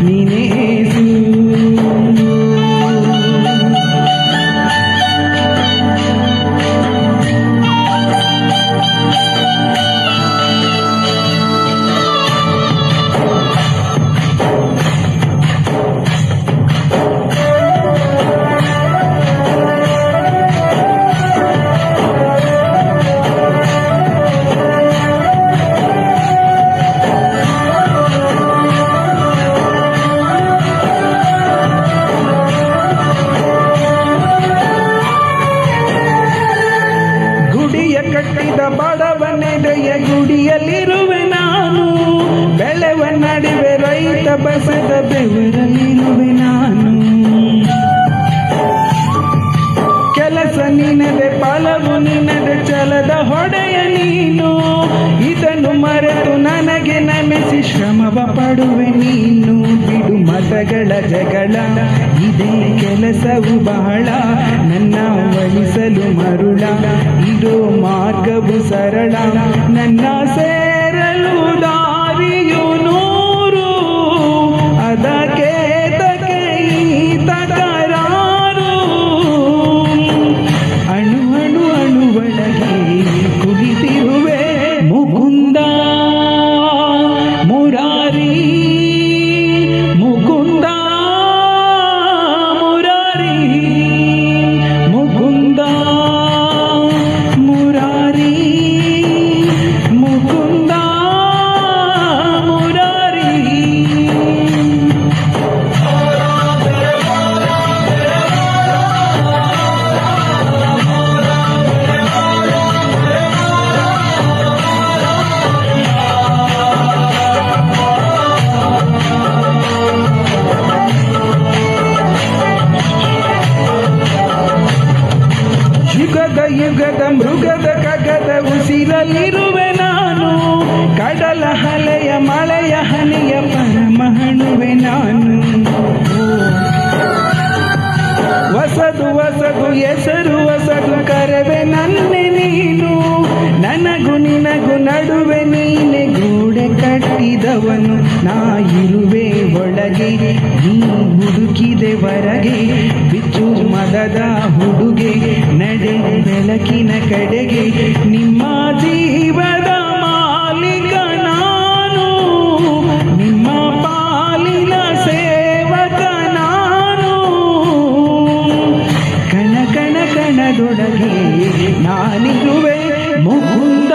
ನೀನೆ ಏಸು ಕಟ್ಟಿದ ಬಡವನೆದೆಯ ಗುಡಿಯಲ್ಲಿರುವೆ ನಾನು. ಬೆಳೆವ ನಡುವೆ ರೈತ ಬಸದ ಬೆವರಲ್ಲಿರುವೆ ನಾನು. ಕೆಲಸ ನಿನದೆ ಫಲವು ನಿನದೆ ಚಲದ ಹೊಡೆಯ ನೀನು. ಇದನ್ನು ಮರೆತು ನನಗೆ ನಮಿಸಿ ಶ್ರಮವ ಪಡುವೆ ನೀನು. ಬಿಡು ಮತಗಳ ಜಗಳ, ಇದೇ ಕೆಲಸವು ಬಹಳ. ನನ್ನ ವಹಿಸಲು ಮರುಳ. ಇದು ಮಾರ್ಗವು ಸರಳ. ನನ್ನ ಸೇರಲು ದಾರಿಯು ನೂರು. ಅದಕ್ಕೆ ತಕರಾರು ಅಣು ಅಣು ಅಣುವಳಗೆ ಕುಳಿತಿರುವೆ. ಮುಕುಂದ ಯುಗದ ಮೃಗದ ಕಗದ ಉಸಿರಲ್ಲಿರುವೆ ನಾನು. ಕಡಲ ಹಲೆಯ ಮಳೆಯ ಹನಿಯ ಪರಮಹಣುವೆ ನಾನು. ಹೊಸದು ಹೊಸದು ಹೆಸರು ಹೊಸದು ಕರವೆ ನನ್ನೆ ನೀನು. ನನಗು ನಿನಗು ನಡುವೆ ಕ್ಷಣದವನು ನಾ ಇರುವೆ ಒಳಗೆ, ನೀ ಹುಡುಕಿದೆ ಹೊರಗೆ, ಬಿಚ್ಚು ಮದದ ಹುಡುಗೆ, ನಡೆ ಬೆಳಕಿನ ಕಡೆಗೆ, ನಿಮ್ಮ ಜೀವದ ಮಾಲೀಕ ನಾನು, ನಿಮ್ಮ ಪಾಲಿನ ಸೇವಕ ನಾನು. ಕಣ ಕಣ ಕಣದೊಳಗೆ ನಾನಿರುವೆ ಮುಕುಂದ.